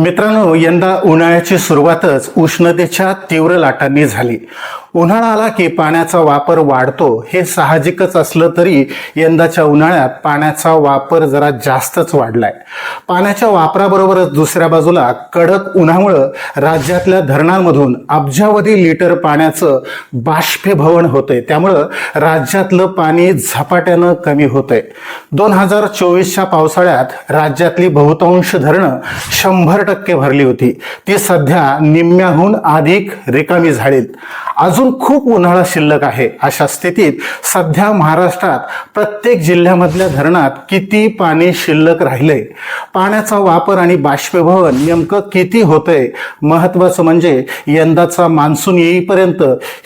मित्रांनो यंदा उन्हाळ्याची सुरुवातच उष्णतेच्या तीव्र लाटांनी झाली. उन्हाळा आला की पाण्याचा वापर वाढतो. हे साहजिकच असलं तरी यंदाच्या उन्हाळ्यात पाण्याचा वापर जरा जास्तच वाढलाय. पाण्याच्या वापराबरोबरच दुसऱ्या बाजूला कडक उन्हामुळं राज्यातल्या धरणांमधून अब्जावधी लिटर पाण्याचं बाष्पीभवन होतंय. त्यामुळं राज्यातलं पाणी झपाट्यानं कमी होतंय. दोन हजार चोवीसच्या पावसाळ्यात राज्यातली बहुतांश धरणं शंभर टक्के भरली होती. ती सध्या निम्म्याहून अधिक रिकामी झालीत अजून खूप उन्हाळा शिल्लक आहे. अशा स्थितीत सध्या महाराष्ट्रात प्रत्येक जिल्ह्यामधल्या धरणात किती पाणी शिल्लक राहिलंय? पाण्याचा वापर आणि बाष्पीभवन नेमकं किती होतंय? महत्वाचं म्हणजे यंदाचा मान्सून येईपर्यंत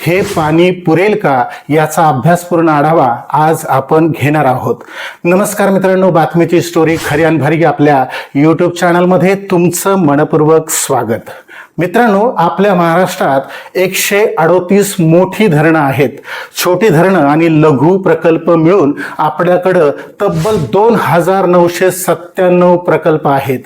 हे पाणी पुरेल का? याचा अभ्यासपूर्ण आढावा आज आपण घेणार आहोत. नमस्कार मित्रांनो बातमीची स्टोरी खरी आणि भारी आपल्या यूट्यूब चॅनलमध्ये तुमचं मनपूर्वक स्वागत. मित्रांनो आपल्या महाराष्ट्रात एकशे अडोतीस मोठी धरणं आहेत. छोटी धरणं आणि लघु प्रकल्प मिळून आपल्याकडं तब्बल दोन हजार नऊशे सत्त्याण्णव प्रकल्प आहेत.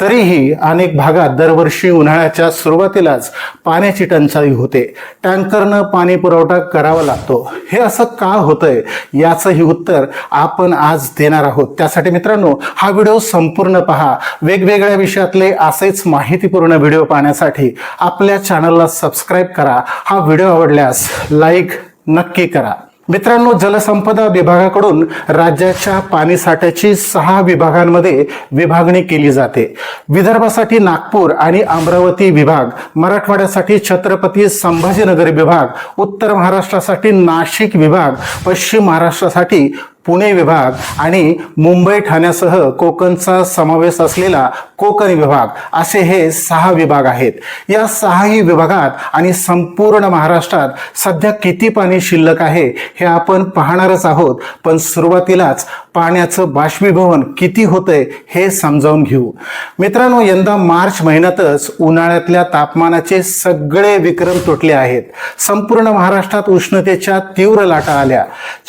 तरीही अनेक भागात दरवर्षी उन्हाळ्याच्या सुरुवातीलाच पाण्याची टंचाई होते. टँकरनं पाणी पुरवठा करावा लागतो. हे असं का होतंय? याचंही उत्तर आपण आज देणार आहोत. त्यासाठी मित्रांनो हा व्हिडिओ संपूर्ण पहा. वेगवेगळ्या विषयातले असेच माहितीपूर्ण व्हिडिओ पाहण्यासाठी आपल्या चॅनलला सबस्क्राईब करा. हा व्हिडिओ आवडल्यास लाईक नक्की करा. मित्रांनो जलसंपदा विभागाकडून राज्याच्या पाणीसाठ्याची सहा विभागांमध्ये विभागणी केली जाते. विदर्भासाठी नागपूर आणि अमरावती विभाग मराठवाड्यासाठी छत्रपती संभाजीनगर विभाग उत्तर महाराष्ट्रासाठी नाशिक विभाग पश्चिम महाराष्ट्रासाठी पुणे विभाग आणि मुंबई ठाण्यासह कोकणचा समावेश असलेला कोकण विभाग असे हे सहा विभाग आहेत. या सहाही विभागात आणि संपूर्ण महाराष्ट्रात सध्या किती पाणी शिल्लक आहे हे आपण पाहणारच आहोत. पण सुरुवातीलाच पाण्याचं बाष्पीभवन किती होतंय हे समजावून घेऊ. मित्रांनो यंदा मार्च महिन्यातच उन्हाळ्यातल्या तापमानाचे सगळे विक्रम तुटले आहेत. संपूर्ण महाराष्ट्रात उष्णतेच्या तीव्र लाटा आल्या.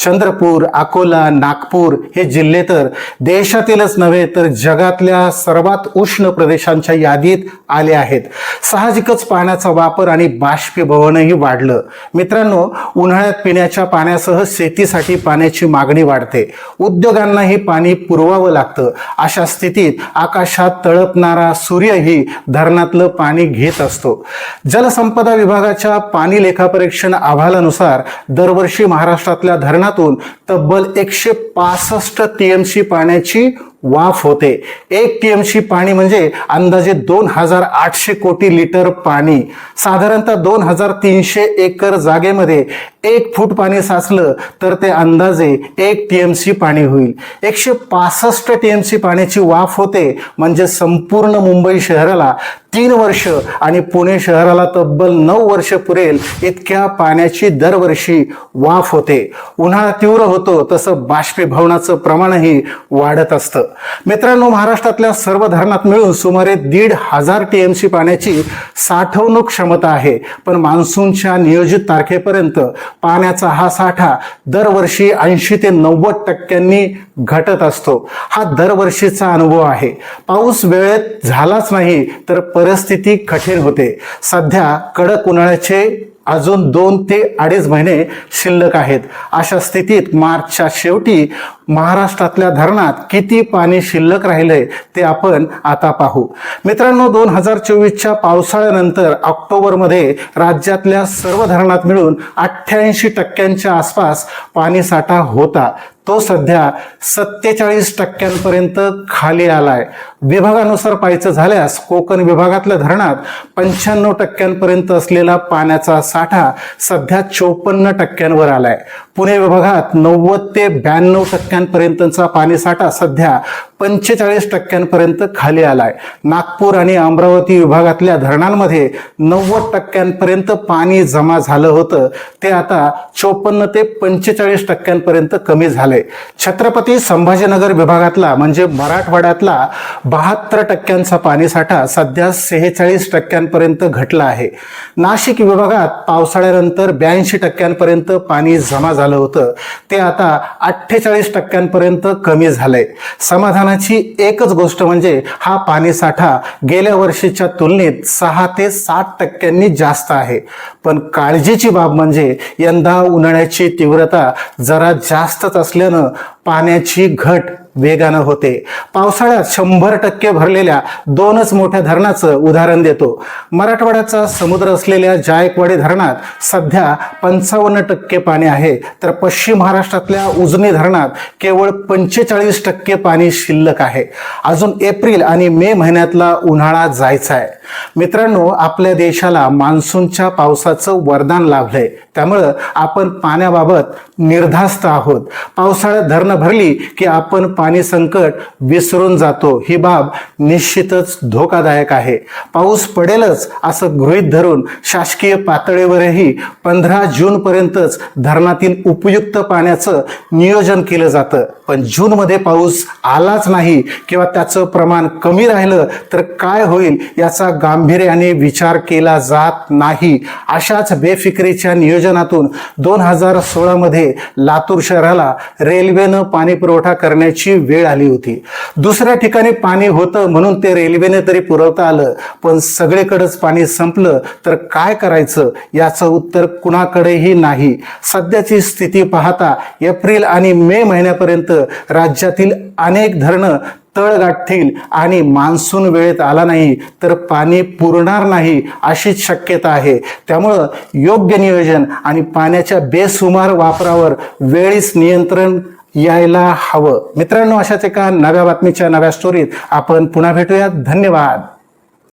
चंद्रपूर अकोला नागपूर हे जिल्हे तर देशातीलच नव्हे तर जगातल्या सर्वात उष्ण प्रदेशांच्या यादीत आले आहेत. साहजिकच पाण्याचा वापर आणि बाष्पीभवनही वाढलं. मित्रांनो उन्हाळ्यात पिण्याच्या पाण्यासह शेतीसाठी पाण्याची मागणी वाढते. उद्योग उद्योगांनाही पाणी पुरवावं लागतं. अशा स्थितीत आकाशात तळपणारा सूर्यही धरणातलं पाणी घेत असतो. जलसंपदा विभागाच्या पाणी लेखापरीक्षण अहवालानुसार दरवर्षी महाराष्ट्रातल्या धरणातून तब्बल एकशे पासष्ट टी एम सी पाण्याची वाफ होते. एक टीएमसी पाणी म्हणजे अंदाजे दोन हजार आठशे कोटी लिटर पाणी. साधारणतः दोन हजार तीनशे एकर जागेमध्ये एक फूट पाणी साचलं तर ते अंदाजे एक टीएमसी पाणी होईल. एकशे पासष्ट टीएमसी पाण्याची वाफ होते म्हणजे संपूर्ण मुंबई शहराला तीन वर्ष आणि पुणे शहराला तब्बल नऊ वर्ष पुरेल इतक्या पाण्याची दरवर्षी वाफ होते. उन्हाळा तीव्र होतो तसं बाष्पीभवनाचं प्रमाणही वाढत असतं. मित्रांनो महाराष्ट्रातल्या सर्व धरणात मिळून सुमारे दीड हजार टीएमसी पाण्याची साठवणूक क्षमता आहे. पण मान्सूनच्या नियोजित तारखेपर्यंत पाण्याचा हा साठा दरवर्षी ऐंशी ते नव्वद टक्क्यांनी घटत असतो. हा दरवर्षीचा अनुभव आहे. पाऊस वेळेत झालाच नाही तर परिस्थिती कठीण होते. सध्या कडक उन्हाळ्याचे अजून दोन ते अडीच महिने शिल्लक आहेत. अशा स्थितीत मार्चच्या शेवटी महाराष्ट्रातल्या धरणात किती पाणी शिल्लक राहिलंय ते आपण आता पाहू. मित्रांनो दोन हजार चोवीसच्या पावसाळ्यानंतर ऑक्टोबरमध्ये राज्यातल्या सर्व धरणात मिळून अठ्ठ्याऐंशी टक्क्यांच्या आसपास पाणीसाठा होता. तो सध्या सत्तेचाळीस टक्क्यांपर्यंत खाली आलाय. विभागानुसार पाहायचं झाल्यास कोकण विभागातल्या धरणात पंच्याण्णव टक्क्यांपर्यंत असलेला पाण्याचा साठा सध्या चोपन्न टक्क्यांवर आलाय. पुणे विभागात नव्वद ते ब्याण्णव टक्क्यांपर्यंतचा पाणीसाठा सध्या पंचेचाळीस टक्क्यांपर्यंत खाली आलाय. नागपूर आणि अमरावती विभागातल्या धरणांमध्ये नव्वद टक्क्यांपर्यंत पाणी जमा झालं होतं. ते आता चोपन्न ते पंचेचाळीस टक्क्यांपर्यंत कमी झालंय. छत्रपती संभाजीनगर विभागातला म्हणजे मराठवाड्यातला बहात्तर टक्क्यांचा पाणीसाठा सध्या सेहेचाळीस टक्क्यांपर्यंत घटला आहे. नाशिक विभागात पावसाळ्यानंतर ब्याऐंशी टक्क्यांपर्यंत पाणी जमा झालं होतं. ते आता अठ्ठेचाळीस टक्क्यांपर्यंत कमी झालंय. समाधान समाधानाची एकच गोष्ट म्हणजे हा पाणीसाठा गेल्या वर्षीच्या तुलनेत सहा ते सात टक्क्यांनी जास्त आहे. पण काळजीची बाब म्हणजे यंदा उन्हाळ्याची तीव्रता जरा जास्तच असल्यानं पाण्याची घट वेगानं होते. पावसाळ्यात शंभर टक्के भरलेल्या दोनच मोठ्या धरणाचं उदाहरण देतो. मराठवाड्याचा समुद्र असलेल्या जायकवाडी धरणात सध्या पंचावन्न टक्के पाणी आहे. तर पश्चिम महाराष्ट्रातल्या उजनी धरणात केवळ पंचेचाळीस टक्के पाणी शिल्लक आहे. अजून एप्रिल आणि मे महिन्यातला उन्हाळा जायचा आहे. मित्रांनो आपल्या देशाला मान्सूनच्या पावसाचं वरदान लाभलंय. त्यामुळं आपण पाण्याबाबत निर्धास्त आहोत. पावसाळ्यात धरणं भरली की आपण पाणी संकट विसरून जातो. ही बाब निश्चितच धोकादायक आहे. पाऊस पडेलच असं गृहीत धरून शासकीय पातळीवरही पंधरा जूनपर्यंतच धरणातील उपयुक्त पाण्याचं नियोजन केलं जातं. पण जूनमध्ये पाऊस आलाच नाही किंवा त्याचं प्रमाण कमी राहिलं तर काय होईल याचा गांभीर्याने विचार केला जात नाही. अशाच बेफिक्रीच्या नियोजनातून दोन हजार सोळामध्ये लातूर शहराला रेल्वेनं पाणी पुरवठा करण्याची वेळ आली होती. दुसऱ्या ठिकाणी पाणी होतं म्हणून ते रेल्वेने तरी पुरवता आलं. पण सगळीकडेच पाणी संपलं तर काय करायचं? याचं उत्तर कुणाकडेही नाही. सध्याची स्थिती पाहता एप्रिल आणि मे महिन्यापर्यंत राज्यातील अनेक धरणं तळ गाठतील आणि मान्सून वेळेत आला नाही तर पाणी पुरणार नाही अशीच शक्यता आहे. त्यामुळं योग्य नियोजन आणि पाण्याच्या बेसुमार वापरावर वेळीच नियंत्रण यायला हवं. मित्रांनो अशाच एका नव्या बातमीच्या नव्या स्टोरीत आपण पुन्हा भेटूयात. धन्यवाद.